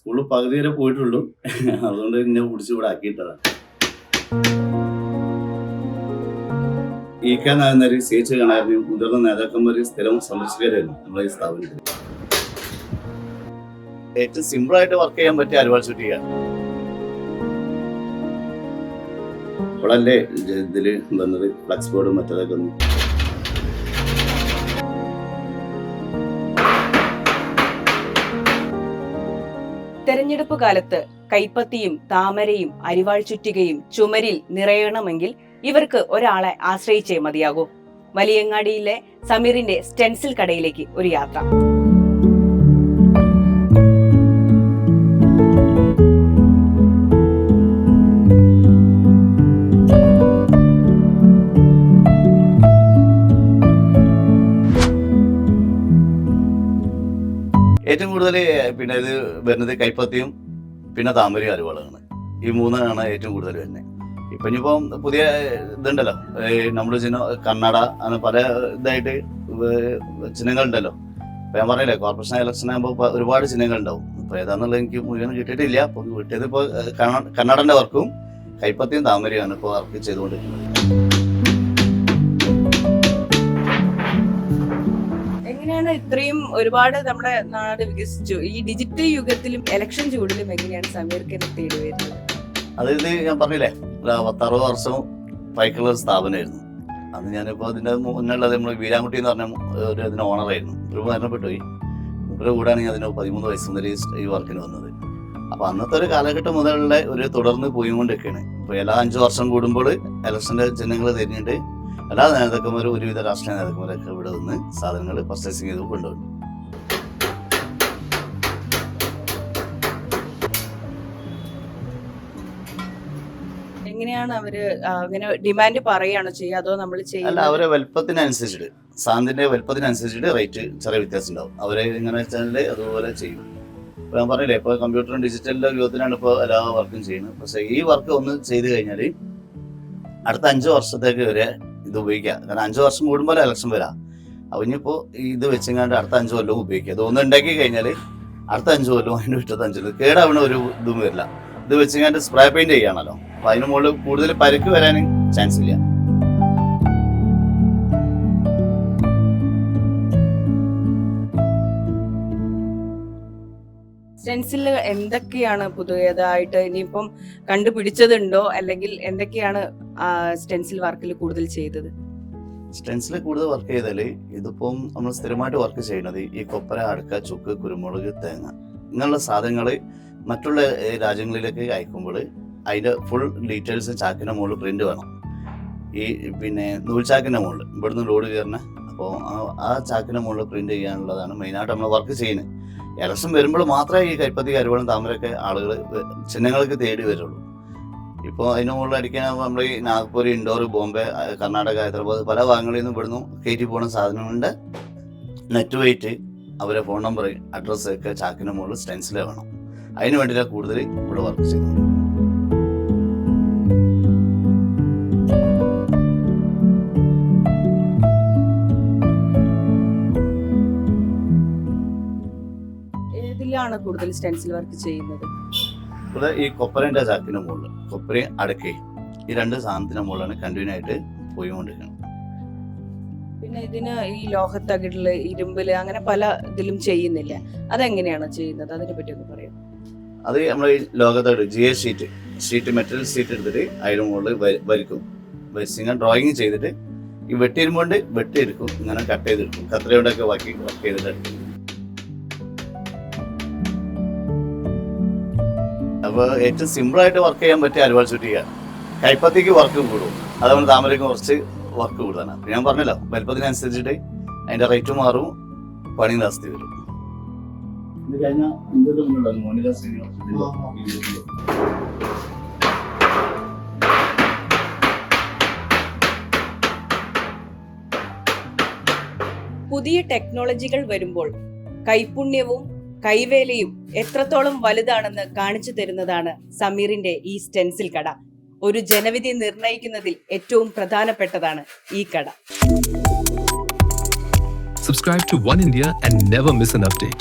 സ്കൂളിൽ പകുതി വരെ പോയിട്ടുള്ളൂ. അതുകൊണ്ട് ഇങ്ങനെ കുടിച്ച് ഇവിടെ ആക്കിയിട്ടതാണ് E K Nayanar C H കണാരനെയും മുതിർന്ന നേതാക്കന്മാര് സ്ഥിരം സന്ദർശകരായിരുന്നു നമ്മളെ ഈ സ്ഥാപനത്തിൽ. ഏറ്റവും സിമ്പിളായിട്ട് വർക്ക് ചെയ്യാൻ പറ്റിയ അരുവാൾ ചുറ്റിയാണ് ഇപ്പോഴല്ലേ ഇതിൽ വന്നത്? ഫ്ലക്സ് ബോർഡും മറ്റേതൊക്കെ തെരഞ്ഞെടുപ്പ് കാലത്ത് കൈപ്പത്തിയും താമരയും അരിവാൾ ചുറ്റികയും ചുമരിൽ നിറയണമെങ്കിൽ ഇവർക്ക് ഒരാളെ ആശ്രയിച്ചേ മതിയാകൂ. വലിയങ്ങാടിയിലെ സമീറിന്റെ സ്റ്റെൻസിൽ കടയിലേക്ക് ഒരു യാത്ര. ഏറ്റവും കൂടുതൽ പിന്നെ ഇത് വരുന്നത് കൈപ്പത്തിയും പിന്നെ താമരയും അരുവാളാണ് ഈ മൂന്നാണ് ഏറ്റവും കൂടുതൽ വരുന്നത്. ഇപ്പൊ ഇനിയിപ്പം പുതിയ ഇതുണ്ടല്ലോ. നമ്മുടെ ചിഹ്നം കന്നഡ അങ്ങനെ പല ഇതായിട്ട് ചിഹ്നങ്ങളുണ്ടല്ലോ. ഇപ്പൊ ഞാൻ പറഞ്ഞില്ലേ കോർപ്പറേഷൻ ഇലക്ഷൻ ആകുമ്പോൾ ഒരുപാട് ചിഹ്നങ്ങൾ ഉണ്ടാവും അപ്പൊ ഏതാന്നുള്ളത് എനിക്ക് മുഴുവൻ കിട്ടിയിട്ടില്ല. അപ്പൊ കിട്ടിയത് ഇപ്പൊ കന്നഡന്റെ വർക്കും കൈപ്പത്തിയും താമരയാണ് ഇപ്പോൾ വർക്ക് ചെയ്തുകൊണ്ടിരിക്കുന്നത്. എങ്ങനെയാണ് ഇത്രയും ഒരുപാട് നമ്മുടെ നാട് വികസിച്ചു? ഈ ഡിജിറ്റൽ യുഗത്തിലും ഇലക്ഷൻ ചൂടിലും എങ്ങനെയാണ് സമീർക്ക് തേടി വരുന്നത്? അതായത് ഞാൻ പറഞ്ഞില്ലേ ഒരു പത്തറുപത് വർഷം പൈക്കുള്ള സ്ഥാപനമായിരുന്നു. അന്ന് ഞാനിപ്പോൾ അതിന്റെ മുന്നുള്ളത് നമ്മൾ വീരാൻകുട്ടി എന്ന് പറഞ്ഞ ഒരു അതിന് ഓണറായിരുന്നു ഒരു മരണപ്പെട്ടു പോയി മൂപ്പരുടെ കൂടാണ് ഞാൻ അതിന് പതിമൂന്ന് വയസ്സ് മുതൽ ഈ വർക്കിന് വന്നത്. അപ്പോൾ അന്നത്തെ ഒരു കാലഘട്ടം മുതലുള്ള ഒരു തുടർന്ന് പോയിക്കൊണ്ടിരിക്കുകയാണ്. ഇപ്പോൾ എല്ലാ അഞ്ച് വർഷം കൂടുമ്പോൾ ഇലക്ഷന്റെ ചിഹ്നങ്ങൾ തിരിഞ്ഞിട്ട് എല്ലാ നേതാക്കന്മാരും ഒരുവിധ രാഷ്ട്രീയ നേതാക്കന്മാരൊക്കെ ഇവിടെ നിന്ന് സാധനങ്ങൾ പർച്ചേസിങ് ചെയ്ത് കൊണ്ടുപോകും എങ്ങനെയാണ് അവർ അങ്ങനെ ഡിമാൻഡ് പറയുകയാണോ ചെയ്യുക? അതോ നമ്മൾ അല്ല അവരെ വലുപ്പത്തിനനുസരിച്ചിട്ട് സാധനത്തിന്റെ വലുപ്പത്തിനനുസരിച്ചിട്ട് റേറ്റ് ചെറിയ വ്യത്യാസം ഉണ്ടാവും. അവരെ ഇങ്ങനെ വെച്ചാൽ അതുപോലെ ചെയ്യും. ഇപ്പൊ ഞാൻ പറഞ്ഞില്ലേ ഇപ്പൊ കമ്പ്യൂട്ടറും ഡിജിറ്റലിന്റെ യുഗത്തിനാണ് ഇപ്പോൾ എല്ലാ വർക്കും ചെയ്യുന്നത്. പക്ഷെ ഈ വർക്ക് ഒന്ന് ചെയ്ത് കഴിഞ്ഞാൽ അടുത്ത അഞ്ച് വർഷത്തേക്ക് വരെ ഇത് ഉപയോഗിക്കാം. കാരണം അഞ്ച് വർഷം കൂടുമ്പോൾ ഇലക്ഷൻ വരാം. അപ്പൊ ഇനിയിപ്പോ ഇത് വെച്ചെങ്ങാണ്ട് അടുത്ത അഞ്ച് കൊല്ലം ഉപയോഗിക്കുക ഇതൊന്നും ഉണ്ടാക്കി കഴിഞ്ഞാൽ അടുത്ത അഞ്ച് കൊല്ലം അതിന്റെ വിട്ടത്തെ അഞ്ച് കൊല്ലം കേടാവണ ഒരു ഇതും വരില്ല. ഇത് വെച്ചെങ്ങാണ്ട് സ്പ്രേ പെയിന്റ് ചെയ്യുകയാണല്ലോ അപ്പൊ അതിന് മുകളിൽ കൂടുതൽ പരുക്ക് വരാൻ ചാൻസ് ഇല്ല. സ്റ്റെൻസിൽ എന്തൊക്കെയാണ് പുതിയതായിട്ട് ഇനിയിപ്പം കണ്ടുപിടിച്ചതുണ്ടോ? അല്ലെങ്കിൽ എന്തൊക്കെയാണ് സ്റ്റെൻസിൽ വർക്കിൽ കൂടുതൽ ചെയ്തത്? സ്റ്റെൻസിൽ കൂടുതൽ വർക്ക് ചെയ്താൽ ഇതിപ്പം നമ്മൾ സ്ഥിരമായിട്ട് വർക്ക് ചെയ്യുന്നത് ഈ കൊപ്പര അടക്ക ചുക്ക് കുരുമുളക് തേങ്ങ ഇങ്ങനെയുള്ള സാധനങ്ങൾ മറ്റുള്ള രാജ്യങ്ങളിലേക്ക് അയക്കുമ്പോൾ അതിന്റെ ഫുൾ ഡീറ്റെയിൽസ് ചാക്കിന്റെ മുകളിൽ പ്രിന്റ് വേണം. ഈ പിന്നെ നൂൽച്ചാക്കിന്റെ മുകളിൽ. ഇവിടുന്ന് ലോഡ് കയറുന്ന അപ്പോൾ ആ ചാക്കിന്റെ മുകളിൽ പ്രിന്റ് ചെയ്യാനുള്ളതാണ് മെയിനായിട്ട് നമ്മൾ വർക്ക് ചെയ്യുന്നത്. ഇലക്ഷൻ വരുമ്പോൾ മാത്രമേ ഈ കൈപ്പത്തി കരുവളം താമരൊക്കെ ആളുകൾ ചിഹ്നങ്ങൾക്ക് തേടി വരുള്ളൂ. ഇപ്പോൾ അതിന് മുകളിൽ നമ്മൾ ഈ നാഗ്പൂർ ഇൻഡോർ ബോംബെ കർണാടക ഹൈദരാബാദ് പല ഭാഗങ്ങളിൽ നിന്നും ഇവിടുന്ന് കയറ്റി പോകുന്ന സാധനങ്ങളുടെ നെറ്റ് വെയിറ്റ് അവരെ ഫോൺ നമ്പർ അഡ്രസ്സ് ഒക്കെ ചാക്കിന്റെ മുകളിൽ സ്റ്റെൻസിൽ വേണം. അതിന് വേണ്ടിയിട്ടാണ് കൂടുതൽ ഇവിടെ വർക്ക് ചെയ്യുന്നത്. ാണ് കൂടുതൽ സ്റ്റെൻസിൽ വർക്ക് ചെയ്യുന്നത്? ഇവിടെ ഈ കൊപ്പരന്റെ ചാക്കിന് മുകളിൽ കൊപ്പരയും അടക്കയും ഈ രണ്ട് സാധനത്തിന് മുകളിലാണ് കണ്ടിന്യൂ ആയിട്ട് പോയിക്കൊണ്ടിരിക്കുന്നത്. പിന്നെ ഇതിന് ഈ ലോഹത്തകിടിൽ ഇരുമ്പിൽ അങ്ങനെ പല ഇതിലും ചെയ്യുന്നില്ല? അതെങ്ങനെയാണ് ചെയ്യുന്നത്? അതിനെ പറ്റി ഒന്ന് പറയാം. അത് നമ്മൾ ഈ ലോകത്തോട് G S sheet sheet material sheet എടുത്തിട്ട് അതിന് മുകളിൽ വരി- വരിക്കും വരിച്ചിങ്ങനെ ഡ്രോയിങ് ചെയ്തിട്ട് ഈ വെട്ടിയിരുമ്പോണ്ട് വെട്ടിയെടുക്കും. ഇങ്ങനെ കട്ട് ചെയ്തെടുക്കും. കത്രയോടൊക്കെ വാക്കി വർക്ക് ചെയ്തിട്ട് എടുക്കും. അപ്പോൾ ഏറ്റവും സിമ്പിളായിട്ട് വർക്ക് ചെയ്യാൻ പറ്റിയ അരുവാൾ ചുറ്റിയാണ് കൈപ്പത്തിക്ക് വർക്ക് കൂടും. അതുകൊണ്ട് താമരയ്ക്ക് കുറച്ച് വർക്ക് കൂടുതലാണ്. ഞാൻ പറഞ്ഞല്ലോ വലുപ്പത്തിനനുസരിച്ചിട്ട് അതിന്റെ റേറ്റ് മാറും പണി ജാസ്തി വരും. പുതിയ ടെക്നോളജികൾ വരുമ്പോൾ കൈപുണ്യവും കൈവേലയും എത്രത്തോളം വലുതാണെന്ന് കാണിച്ചു തരുന്നതാണ് സമീറിന്റെ ഈ സ്റ്റെൻസിൽ കട ഒരു ജനവിധി നിർണയിക്കുന്നതിൽ ഏറ്റവും പ്രധാനപ്പെട്ടതാണ് ഈ കട subscribe to One India and never miss an update.